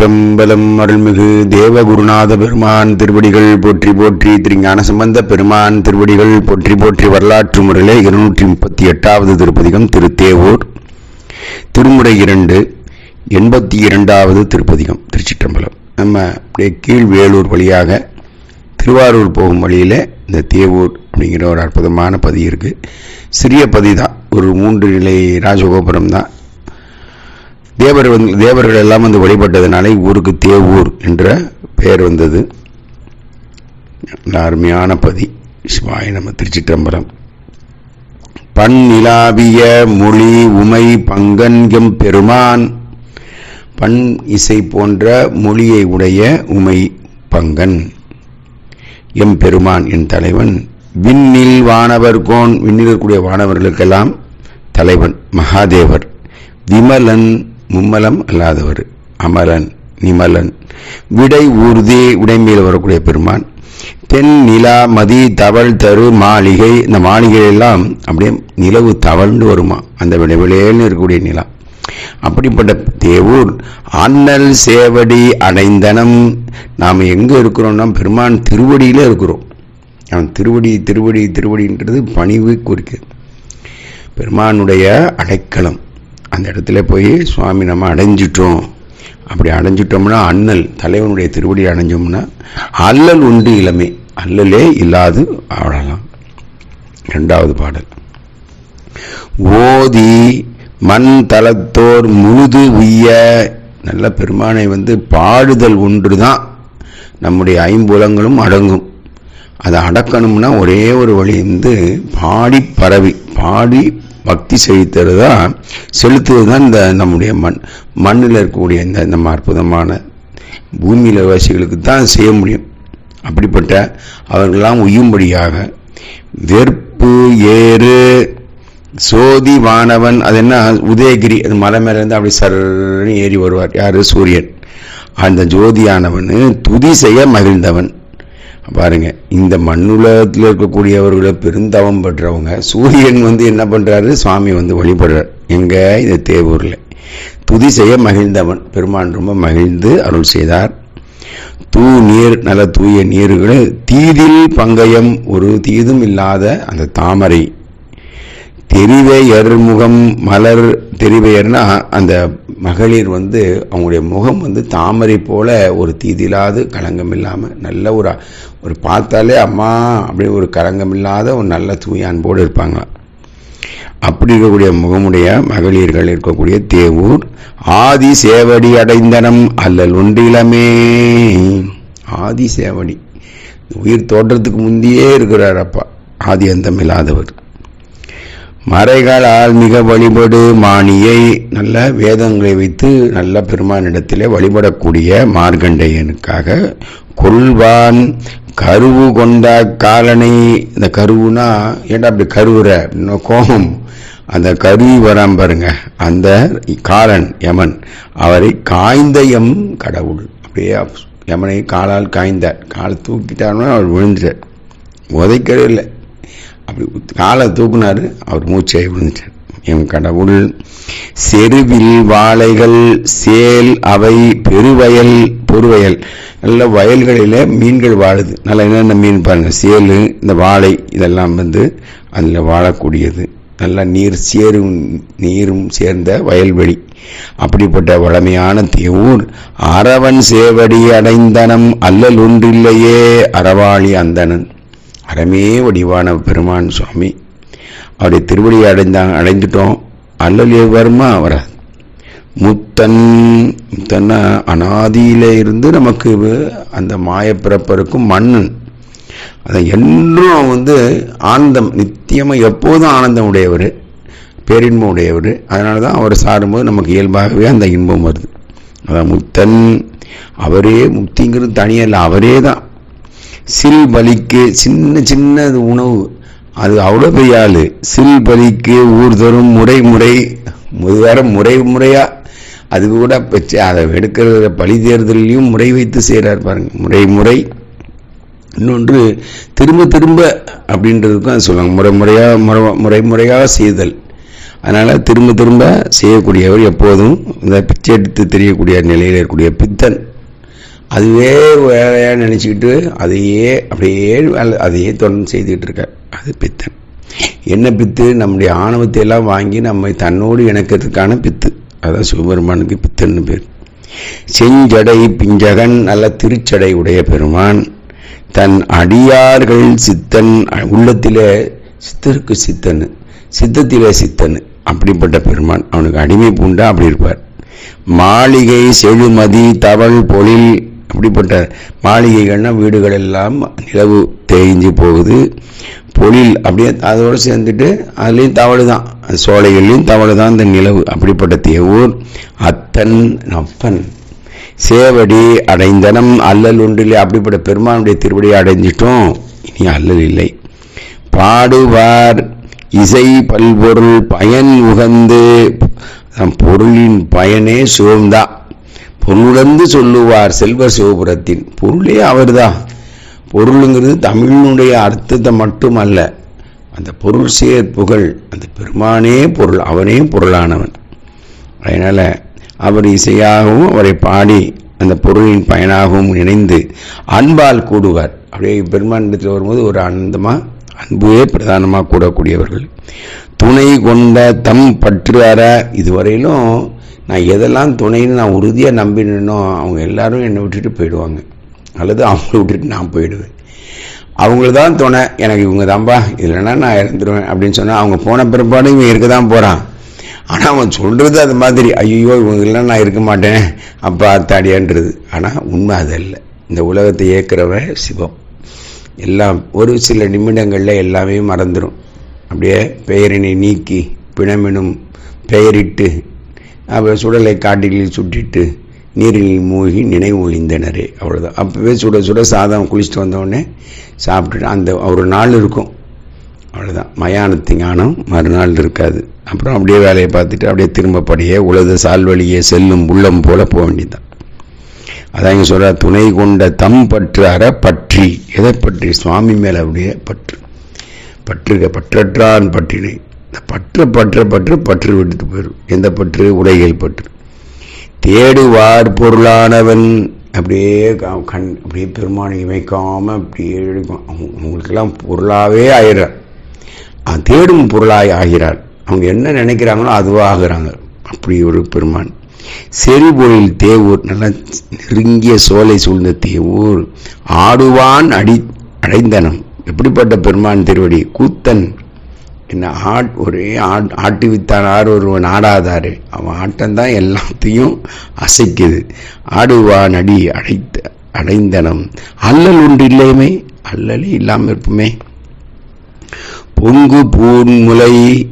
திருச்சிற்றம்பலம் அருள்மிகு தேவகுருநாத பெருமான் திருவடிகள் போற்றி போற்றி திருஞான சம்பந்த பெருமான் திருவடிகள் போற்றி போற்றி வரலாற்று முறையிலே இருநூற்றி முப்பத்தி எட்டாவது திருப்பதிகம் திருத்தேவூர். திருமுறை இரண்டு எண்பத்தி இரண்டாவது திருப்பதிகம் திருச்சிற்றம்பலம். நம்ம அப்படியே கீழ் வேலூர் வழியாக திருவாரூர் போகும் வழியில் இந்த தேவூர் அப்படிங்கிற ஒரு அற்புதமான பதி இருக்குது சிறிய பதி தான். ஒரு மூன்று நிலை ராஜகோபுரம் தான். தேவர் வந்து தேவர்கள் எல்லாம் வந்து வழிபட்டதுனால ஊருக்கு தேவூர் என்ற பெயர் வந்தது. அருமையான பதி. சிவாய நம்ம திருச்சிற்றம்பலம். பண் நிலாவிய மொழி உமை பங்கன்கம் பெருமான். பண் இசை போன்ற மொழியை உடைய உமை பங்கன் எம் பெருமான் என் தலைவன். விண்ணில் வானவர் கோன் விண்ணில் இருக்கக்கூடிய வானவர்களுக்கெல்லாம் தலைவன் மகாதேவர். விமலன் மும்மலம் அல்லாதவர் அமலன் நிமலன். விடை ஊர்தி உடைமையில் வரக்கூடிய பெருமான். தென் நிலா மதி தவள் தரு மாளிகை இந்த மாளிகையெல்லாம் அப்படியே நிலவு தவழ்ந்து வருமா? அந்த விடைவிலேன்னு இருக்கக்கூடிய நிலா. அப்படிப்பட்ட தேவூர் அண்ணல் சேவடி அடைந்தனம். நாம் எங்கே இருக்கிறோம்னா பெருமான் திருவடியில் இருக்கிறோம். அவன் திருவடி திருவடி திருவடின்றது பணிவு குறிக்குது பெருமானுடைய அடைக்கலம். அந்த இடத்துல போய் சுவாமி நம்ம அடைஞ்சிட்டோம். அப்படி அடைஞ்சிட்டோம்னா அண்ணல் தலைவனுடைய திருவடி அடைஞ்சோம்னா அல்லல் உண்டு இளமை அல்லலே இல்லாது ஆடலாம். இரண்டாவது பாடல். ஓதி மண் தளத்தோர் முழுது உய்ய நல்ல பெருமானை வந்து பாடுதல் ஒன்று தான் நம்முடைய ஐம்புலங்களும் அடங்கும். அதை அடக்கணும்னா ஒரே ஒரு வழி வந்து பாடி பரவி பாடி பக்தி செலுத்துறது தான் செலுத்துவது தான் இந்த நம்முடைய மண் மண்ணில் இருக்கக்கூடிய இந்த நம்ம அற்புதமான பூமியில் வாசிகளுக்கு தான் செய்ய முடியும். அப்படிப்பட்ட அவர்களெல்லாம் உய்யும்படியாக வெறுப்பு ஏறு சோதி வானவன் அது என்ன? உதயகிரி அது மலை மேலேருந்து அப்படி சர்ன்னு ஏறி வருவார். யார்? சூரியன். அந்த ஜோதியானவன் துதி செய்ய மகிழ்ந்தவன். பாருங்க இந்த மண்ணுலகத்தில் இருக்கக்கூடியவர்களை பெருந்தவம் பெற்றவங்க சூரியன் வந்து என்ன பண்றாரு? சுவாமி வந்து வழிபடுறார். எங்க? இந்த தேவூர்ல. துதி செய்ய மகிழ்ந்தவன். பெருமான் ரொம்ப மகிழ்ந்து அருள் செய்தார். தூ நீர் நல்ல தூய நீர்களை தீதில் பங்கயம் ஒரு தீதும் இல்லாத அந்த தாமரை. தெரிவையர் முகம் மலர் தெரிவையர்னா அந்த மகளிர் வந்து அவங்களுடைய முகம் வந்து தாமரை போல ஒரு தீதில்லாது களங்கம் இல்லாமல் நல்ல ஒரு ஒரு பார்த்தாலே அம்மா அப்படி ஒரு களங்கம் இல்லாத ஒரு நல்ல தூய அன்போடு இருப்பாங்க அப்படி இருக்கக்கூடிய முகமுடைய மகளிர்கள் இருக்கக்கூடிய தேவூர் ஆதி சேவடி அடைந்தனம் அல்லல் ஒன்றிலமே. ஆதி சேவடி. உயிர் தோற்றத்துக்கு முந்தையே இருக்கிறார் அப்பா. ஆதி அந்தம் இல்லாதவர். மறைகளால் மிக வழிபடு மானியை நல்ல வேதங்களை வைத்து நல்ல பெருமானிடத்திலே வழிபடக்கூடிய மார்கண்டையனுக்காக கொள்வான். கருவு கொண்ட காலனை இந்த கருவுனா ஏன்டா அப்படி கருவுற? அப்படின்னா கோபம். அந்த கருவி வராம பாருங்க. அந்த காலன் யமன் அவரை காய்ந்த எம் கடவுள். அப்படியே யமனை காலால் காய்ந்தார் காலை தூக்கிட்டாருன்னா அவர் விழுந்துட்டார். உதைக்கவே இல்லை. அப்படி காலை தூக்குனாரு அவர் மூச்சை விழுந்துட்டார். என் கடவுள் செருவில் வாழைகள் சேல் அவை பெருவயல் பொறுவயல். நல்ல வயல்களில் மீன்கள் வாழுது. நல்லா என்னென்ன மீன் பாருங்கள் சேலு இந்த வாழை இதெல்லாம் வந்து அதில் வாழக்கூடியது. நல்லா நீர் சேரும் நீரும் சேர்ந்த வயல்வெளி. அப்படிப்பட்ட வளமையான தேவூர். அரவன் சேவடி அடைந்தனம் அல்லல் ஒன்றில்லையே அறவாளி அந்தனன் அறமே வடிவான பெருமான் சுவாமி. அவருடைய திருவடியை அடைந்தாங்க அடைந்துட்டோம். அல்லல் வருமா வராது. முத்தன் முத்தன்னா அனாதியில இருந்து நமக்கு அந்த மாயப்பிறப்பருக்கும் மன்னன். அதை என்றும் வந்து ஆனந்தம் நித்தியமாக எப்போதும் ஆனந்தம் உடையவர் பேரின்பம் உடையவர். அதனால தான் அவர் சாரும்போது நமக்கு இயல்பாகவே அந்த இன்பம் வருது. அதான் முத்தன் அவரே முக்திங்கிறது தனியல்ல அவரே தான் சில் பலிக்கு சின்ன சின்ன உணவு. அது அவ்வளோ பெரிய ஆள். சில் பலிக்கு ஊர் தரும் முறை முறை வேற முறை முறையாக அது கூட வச்சு அதை எடுக்கிற பழி தேர்தலையும் முறை வைத்து செய்கிறார் பாருங்கள் முறை முறை இன்னொன்று திரும்ப திரும்ப அப்படின்றதுக்கும் அது சொல்லுவாங்க. முறை முறையாக முறை முறை முறையாக செய்தல். அதனால் திரும்ப திரும்ப செய்யக்கூடியவர் எப்போதும் இந்த பிச்சை எடுத்து தெரியக்கூடிய நிலையில் இருக்கக்கூடிய பித்தன். அதுவே வேலையாக நினச்சிக்கிட்டு அதையே அப்படியே வேலை அதையே தொடர்ந்து செய்துக்கிட்டு இருக்கார் அது பித்தன் என்ன பித்து? நம்முடைய ஆணவத்தை எல்லாம் வாங்கி நம்மை தன்னோடு இணக்கிறதுக்கான பித்து. அதான் சிவபெருமானுக்கு பித்தன்னு பேர். செஞ்சடை பிஞ்சகன் நல்ல திருச்சடை உடைய பெருமான். தன் அடியார்கள் சித்தன் உள்ளத்திலே சித்தருக்கு சித்தன் சித்தத்திலே சித்தன் அப்படிப்பட்ட பெருமான். அவனுக்கு அடிமை பூண்டா அப்படி இருப்பார். மாளிகை செழுமதி தவள் பொழில் அப்படிப்பட்ட மாளிகைகள்னா வீடுகள் எல்லாம் நிலவு தேய்ஞ்சு போகுது. பொழில் அப்படியே அதோடு சேர்ந்துட்டு அதுலேயும் தவளு தான் சோலைகள்லையும் தவளு தான் இந்த நிலவு. அப்படிப்பட்ட தேவூர் அத்தன் அப்பன் சேவடி அடைந்தனம் அல்லல் ஒன்றிலே அப்படிப்பட்ட பெருமானுடைய திருவடியை அடைஞ்சிட்டோம். இனி அல்லல் இல்லை. பாடுவார் இசை பல்பொருள் பயன் உகந்து. பொருளின் பயனே சிவம்தான் பொருளுடந்து சொல்லுவார் செல்வ சிவபுரத்தின். பொருளே அவர்தான் பொருளுங்கிறது தமிழினுடைய அர்த்தத்தை மட்டுமல்ல. அந்த பொருள் சேர் புகழ் அந்த பெருமானே பொருள் அவனே பொருளானவன். அதனால் அவர் இசையாகவும் அவரை பாடி அந்த பொருளின் பயனாகவும் இணைந்து அன்பால் கூடுவார். அப்படியே பெருமாண்டத்தில் வரும்போது ஒரு ஆனந்தமாக அன்புவே பிரதானமாக கூடக்கூடியவர்கள். துணை கொண்ட தம் பற்று அற இதுவரையிலும் நான் எதெல்லாம் துணைன்னு நான் உறுதியாக நம்பினோ அவங்க எல்லாரும் என்னை விட்டுட்டு போயிடுவாங்க. அல்லது அவங்கள விட்டுட்டு நான் போயிடுவேன். அவங்கள தான் துணை. எனக்கு இவங்க தான்ப்பா இல்லைன்னா நான் இறந்துடுவேன் அப்படின்னு சொன்னால் அவங்க போன பிற்பாடு இவன் இருக்க தான் போகிறான் ஆனால் அவன் சொல்கிறது அது மாதிரி ஐயோ இவங்கெல்லாம் நான் இருக்க மாட்டேன் அப்பா அத்தாடியான்றது ஆனால் உண்மை அது இல்லை இந்த உலகத்தை இயக்கிறவன் சிவம். எல்லாம் ஒரு சில நிமிடங்களில் எல்லாமே மறந்துடும் அப்படியே பெயரினை நீக்கி பிணமெனும் பெயரிட்டு அப்போ சுடலை காட்டிலில் சுட்டிட்டு நீரில் மூழ்கி நினைவு ஒழிந்தனரே அவ்வளோதான் அப்போவே சுட சுட சாதம் குளிச்சுட்டு வந்தோடனே சாப்பிட்டுட்டு அந்த ஒரு நாள் இருக்கும். அவ்வளோதான் மயானத்து ஞானம் மறுநாள் இருக்காது. அப்புறம் அப்படியே வேலையை பார்த்துட்டு அப்படியே திரும்ப படியே உலக சால்வழியே செல்லும் உள்ளம் போல போக வேண்டியதுதான். அதான் இங்கே சொல்கிற துணை கொண்ட தம் பற்று அற பற்றி. எதை பற்றி? சுவாமி மேலே அப்படியே பற்று. பற்றுக பற்றற்றான் பற்றினை. பற்று பற்ற பற்று பற்று விட்டு போயிடும் எந்த பற்று? உடைகள் பற்று. தேடுவார் பொருளானவன். அப்படியே கண் அப்படியே பெருமானை இமைக்காமல் அப்படியே எடுக்கும் அவங்களுக்கெல்லாம் பொருளாகவே ஆகிறார் தேடும் பொருளாய் ஆகிறார். அவங்க என்ன நினைக்கிறாங்களோ அதுவாக ஆகிறாங்க அப்படி ஒரு பெருமான். செறிபொழில் தேவூர் நல்லா நெருங்கிய சோலை சூழ்ந்த தேவூர் ஆடுவான் அடி அடைந்தனம் எப்படிப்பட்ட பெருமான் திருவடி? கூத்தன் என்ன ஆட் ஒரே ஆட் ஆட்டு வித்தானார் ஒருவன் ஆடாதாரு. அவன் ஆட்டம்தான் எல்லாத்தையும் அசைக்குது. ஆடுவான் அடி அடைத்த அடைந்தனம். அல்லல் ஒன்று இல்லையுமே அல்லலே இல்லாமல் இருப்புமே. பொங்கு பூன்முலை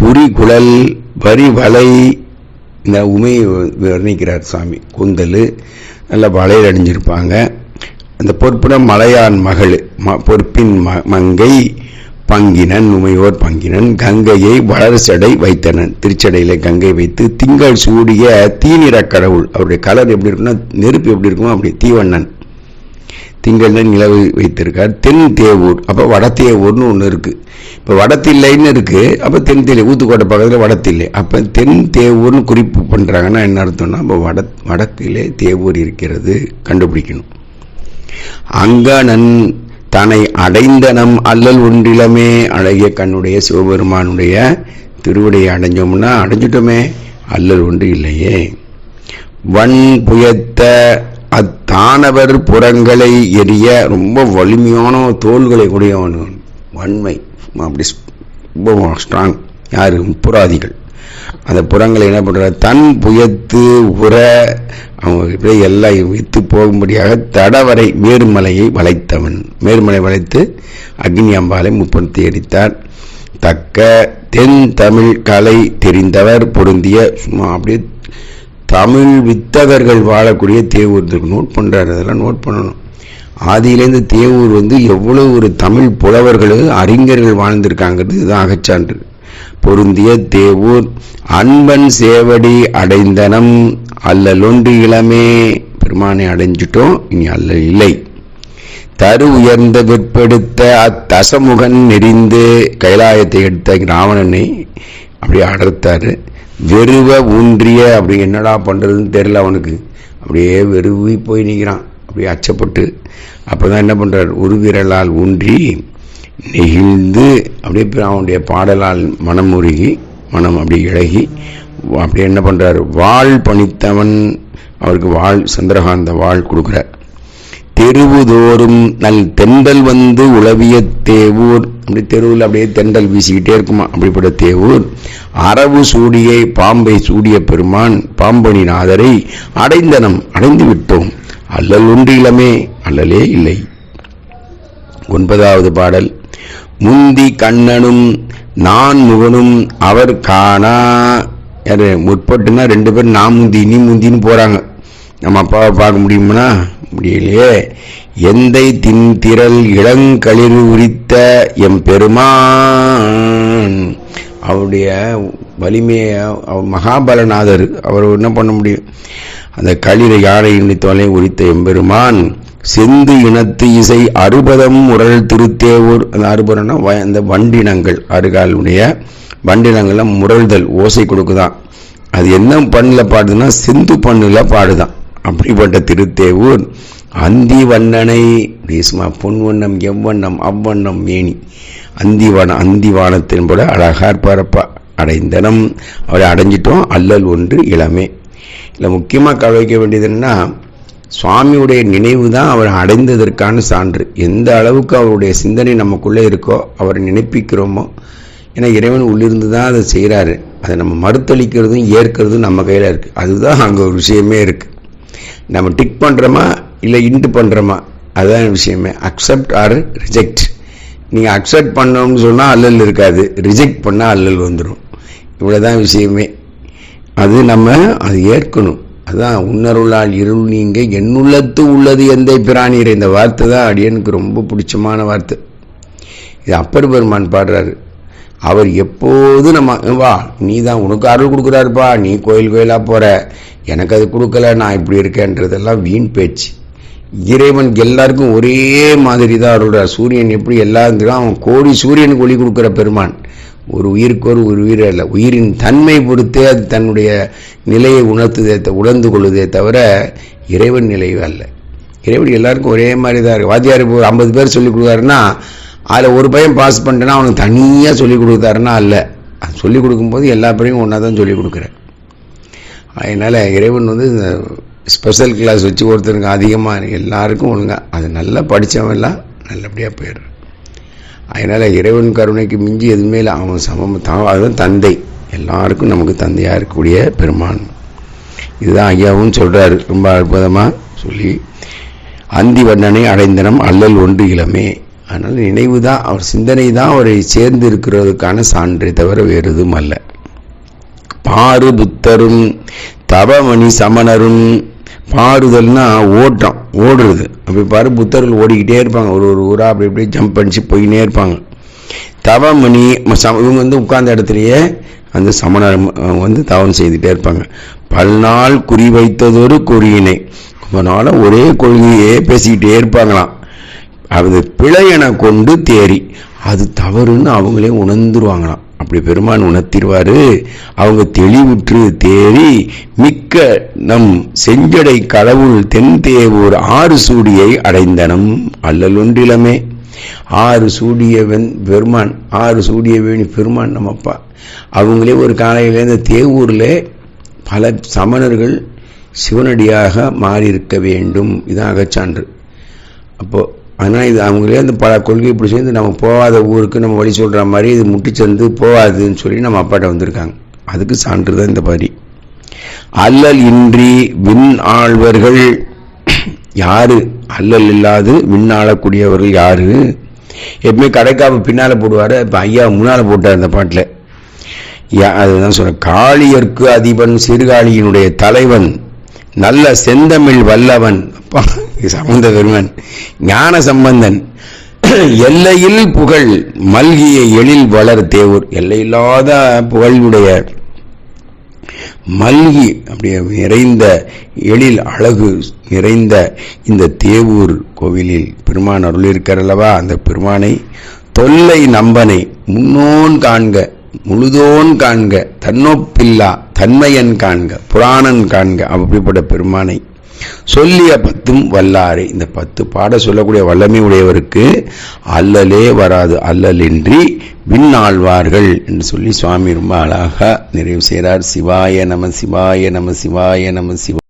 புரிகுழல் வரி வலை. இந்த உமையை வர்ணிக்கிறார் சாமி கூந்தல் நல்லா வளையல் அணிஞ்சிருப்பாங்க. அந்த பொறுப்புன மலையான் மகள் பொறுப்பின் மங்கை. பங்கினன் உமையோர் பங்கினன் கங்கையை வளர்ச்சடை வைத்தனன். திருச்சடையில் கங்கை வைத்து திங்கள் சூடிய தீநிற கடவுள். அவருடைய கலர் எப்படி இருக்குன்னா நெருப்பு எப்படி இருக்குமோ அப்படி தீவண்ணன். திங்கள்ல நிலவு வைத்திருக்கார். தென் தேவூர். அப்போ வடத்தேவூர்னு ஒன்று இருக்குது இப்போ வடத்தில்லைன்னு இருக்குது அப்போ தென் தேலை ஊத்துக்கோட்டை பக்கத்தில் வடத்தில்லை. அப்போ தென் தேவூர்னு குறிப்பு பண்ணுறாங்கன்னா என்ன அர்த்தம்னா அப்போ வட வடத்திலே தேவூர் இருக்கிறது கண்டுபிடிக்கணும். அங்கனன் தன்னை அடைந்த நம் அல்லல் ஒன்றிலமே அழகிய கண்ணுடைய சிவபெருமானுடைய திருவடியை அடைஞ்சோம்னா அடைஞ்சிட்டோமே அல்லல் ஒன்று இல்லையே. வன் புயத்த அத்தானவர் புறங்களை எரிய ரொம்ப வலிமையான தோள்களை உடையவன் வன்மை அப்படி ரொம்ப ஸ்ட்ராங் யாரு? புறாதிகள் அந்த புறங்களை என்ன பண்ணுற தன் புயத்து உர அவங்க எல்லாம் வைத்து போகும்படியாக தடவரை மேருமலையை வளைத்தவன். மேருமலை வளைத்து அக்னி அம்பாலை முப்படுத்தி எரித்தார் தக்க தென் தமிழ் கலை தெரிந்தவர் பொருந்திய சும்மா அப்படியே தமிழ் வித்தகர்கள் வாழக்கூடிய தேவூர் நோட் பண்ணுறாரு அதெல்லாம் நோட் பண்ணணும். ஆதியிலேருந்து தேவூர் வந்து எவ்வளோ ஒரு தமிழ் புலவர்கள் அறிஞர்கள் வாழ்ந்திருக்காங்கிறது இதுதான் அகச்சான்று. பொருந்திய தேவூர் அன்பன் சேவடி அடைந்தனம். அல்லலொன்று இளமே. பெருமானை அடைஞ்சிட்டோம் இனி அல்ல இல்லை. தரு உயர்ந்த விற்பெடுத்த அத்தசமுகன் நெறிந்து கைலாயத்தை எடுத்த ராவணனை அப்படியே அடர்த்தாரு. வெறுவ ஊன்றிய அப்படி என்னடா பண்ணுறதுன்னு தெரியல அவனுக்கு. அப்படியே வெறுவி போய் நிற்கிறான் அப்படியே அச்சப்பட்டு. அப்போ தான் என்ன பண்ணுறார் ஒரு விரலால் ஊன்றி நெகிழ்ந்து அப்படியே அவனுடைய பாடலால் மனம் உருகி மனம் அப்படி இழகி அப்படியே என்ன பண்ணுறார் வாழ் பணித்தவன் அவருக்கு வாழ் சந்திரகாந்த வாழ் கொடுக்குறார். தெருவுதோறும் நல் தெண்டல் வந்து உளவிய தேவூர். அப்படி தெருவில் அப்படியே தெண்டல் வீசிக்கிட்டே இருக்குமா? அப்படிப்பட்ட தேவூர். அரவு சூடியை பாம்பை சூடிய பெருமான் பாம்பணி நாதரை அடைந்தனம் அடைந்து விட்டோம். அல்லல் ஒன்று இளமே அல்லலே இல்லை. ஒன்பதாவது பாடல். முந்தி கண்ணனும் நான் முகனும் அவர் காணா. யாரு முற்பட்டுனா ரெண்டு பேரும் நான் முந்தி நீ முந்தின்னு போறாங்க. நம்ம அப்பாவை பார்க்க முடியுமா முடியலையே. எந்தை தின் திரள் இளங்களிர் உரித்த எம் பெருமான். அவருடைய வலிமையை மகாபலநாதர் அவர் என்ன பண்ண முடியும்? அந்த களிர யானை தொலை உரித்த எம்பெருமான் செந்து இனத்து இசை அறுபதம் முரல் திருத்தேவூர். அந்த அறுபதம்னா வ- அந்த வண்டினங்கள் அருகாலுடைய வண்டினங்கள்லாம் முரள்தல் ஓசை கொடுக்குதான். அது என்ன பண்ணில் பாடுதுன்னா சிந்து பண்ணில் பாடுதான். அப்படிப்பட்ட திருத்தேவூர் அந்தி வண்ணனை சும்மா பொன் வண்ணம் எவ்வண்ணம் அவ்வண்ணம் மேனி. அந்திவான அந்திவானத்தின் போல அழகா இருப்பாரப்பா அடைந்தனம். அவரை அடைஞ்சிட்டோம் அல்லல் ஒன்று இளமே. இல்லை முக்கியமாக கவனிக்க வேண்டியது என்னன்னா சுவாமியுடைய நினைவு தான் அவர் அடைந்ததற்கான சான்று. எந்த அளவுக்கு அவருடைய சிந்தனை நமக்குள்ளே இருக்கோ அவரை நினைப்பிக்கிறோமோ ஏன்னா இறைவன் உள்ளிருந்து தான் அதை செய்கிறாரு அதை நம்ம மறுத்தளிக்கிறதும் ஏற்கிறதும் நம்ம கையில் இருக்குது அதுதான் அங்கே ஒரு விஷயமே இருக்குது நம்ம டிக் பண்ணுறோமா இல்லை இன்ட்டு பண்ணுறோமா அதுதான் விஷயமே. அக்செப்ட் ஆர் ரிஜெக்ட் நீங்கள் அக்செப்ட் பண்ணோம்னு சொன்னால் அல்லல் இருக்காது. ரிஜெக்ட் பண்ணால் அல்லல் வந்துடும் இவ்வளோதான் விஷயமே. அது நம்ம அது ஏற்கணும். அதான் உன்னருளால் இருள் நீங்க என்னுள்ளத்து உள்ளது எந்த பிராணியர்? இந்த வார்த்தை தான் அடியனுக்கு ரொம்ப பிடிச்சமான வார்த்தை. இது அப்பர் பெருமான் பாடுறாரு. அவர் எப்போது நம்ம வா நீ தான் உனக்கு அருள் கொடுக்குறாருப்பா நீ கோயில் கோயிலாக போகிற எனக்கு அது கொடுக்கல நான் இப்படி இருக்கேன்றதெல்லாம் வீண் பேச்சு. இறைவன் எல்லாருக்கும் ஒரே மாதிரி தான் அருள்றார். சூரியன் எப்படி எல்லாருக்கும் அவன் கோடி சூரியனுக்கு ஒளி கொடுக்குற பெருமான். ஒரு உயிருக்கு ஒரு ஒரு உயிர் அல்ல. உயிரின் தன்மை பொறுத்தே அது தன்னுடைய நிலையை உணர்த்துதே த- உணர்ந்து கொள்ளுதே தவிர இறைவன் நிலை அல்ல. இறைவன் எல்லாருக்கும் ஒரே மாதிரி தான் இருக்குது வாத்தியார் இப்போ ஒரு ஐம்பது பேர் சொல்லிக் கொடுத்தாருன்னா அதில் ஒரு பையன் பாஸ் பண்ணிட்டேன்னா அவனுக்கு தனியாக சொல்லிக் கொடுத்தாருன்னா அல்ல. அது சொல்லி கொடுக்கும்போது எல்லா பேரையும் ஒன்றா தான் சொல்லிக் கொடுக்குறேன் அதனால் இறைவன் வந்து இந்த ஸ்பெஷல் கிளாஸ் வச்சு ஒருத்தருக்கு அதிகமாக எல்லாருக்கும் ஒழுங்காக அது நல்லா படித்தவன் எல்லாம் நல்லபடியாக போயிடுறான். அதனால் இறைவன் கருணைக்கு மிஞ்சி எதுவுமே இல்லை. அவன் சமம். தான் அதுதான் தந்தை. எல்லாருக்கும் நமக்கு தந்தையாக இருக்கக்கூடிய பெருமான். இதுதான் ஐயாவும் சொல்கிறாரு ரொம்ப அற்புதமாக சொல்லி அந்தி வண்ணனை அடைந்தனம் அல்லல் ஒன்று இளமே. அதனால் நினைவு தான் அவர் சிந்தனை தான் அவரை சேர்ந்து இருக்கிறதுக்கான சான்றை தவிர வேறு எதுவும் அல்ல. பாரு புத்தரும் தவமணி சமணரும் பாடுதல்னா ஓட்டம் ஓடுறது. அப்படி பாரு புத்தர்கள் ஓடிக்கிட்டே இருப்பாங்க. ஒரு ஒரு ஊரா அப்படி இப்படி ஜம்ப் பண்ணிச்சு போயினே இருப்பாங்க. தவமணி இவங்க வந்து உட்கார்ந்த இடத்துலயே அந்த சமணர் வந்து தவம் செய்துட்டே இருப்பாங்க. பல்நாள் குறி வைத்ததொரு குறியினை. ரொம்ப ஒரே கொள்கையே பேசிக்கிட்டே இருப்பாங்களாம். அது பிழையனை கொண்டு தேறி அது தவறுன்னு அவங்களே உணர்ந்துருவாங்களாம். அப்படி பெருமான் உணர்த்திடுவாரு. அவங்க தெளிவுற்று தேறி மிக்க நம் செஞ்சடை கடவுள் தென்தேவூர் ஆறு சூடியை அடைந்தனம் அல்லலொன்றிலமே. ஆறு சூடிய வெண் பெருமான் ஆறு சூடிய வேணி பெருமான் நம்மப்பா. அவங்களே ஒரு காலையில இந்த தேவூரில் பல சமணர்கள் சிவனடியாக மாறியிருக்க வேண்டும். இதான் அகச்சான்று. அப்போ ஆனால் இது அவங்களே அந்த பல கொள்கை இப்படி சேர்ந்து நம்ம போகாத ஊருக்கு நம்ம வழி சொல்கிற மாதிரி இது முட்டி சேர்ந்து போகாதுன்னு சொல்லி நம்ம அப்பாட்ட வந்திருக்காங்க. அதுக்கு சான்று தான் இந்த மாதிரி அல்லல் இன்றி விண் ஆழ்வர்கள் யாரு? அல்லல் இல்லாது விண் ஆளக்கூடியவர்கள் யாரு? எப்பவுமே கடைக்காப்பு பின்னால் போடுவார் இப்போ ஐயா முன்னால் போட்டார் அந்த பாட்டில். அதுதான் சொல்கிறேன் காளியர்க்கு அதிபன் சிறுகாளியினுடைய தலைவன் நல்ல செந்தமிழ் வல்லவன். அப்பா, சம்பந்த பெருமன். ஞான சம்பந்தன். எல்லையில் புகழ் மல்கிய எழில் வளர் தேவூர். எல்லையில்லாத புகழுடைய மல்கி அப்படியே நிறைந்த எழில் அழகு நிறைந்த இந்த தேவூர் கோவிலில் பெருமான் அருள் இருக்கிறல்லவா அந்த பெருமானை தொல்லை நம்பனை முன்னோன் காண்க. முழுதோன் காண்க தன்னொப்பில்லா தன்மையன் காண்க புராணன் காண்க அப்படிப்பட்ட பெருமானை சொல்லிய பத்தும் வல்லாரே. இந்த பத்து பாட சொல்லக்கூடிய வல்லமை உடையவருக்கு அல்லலே வராது அல்லலின்றி விண்ணாழ்வார்கள் என்று சொல்லி சுவாமி ரொம்ப அழகாக நிறைவு செய்கிறார் சிவாய நம சிவாய நம சிவாய நம சிவா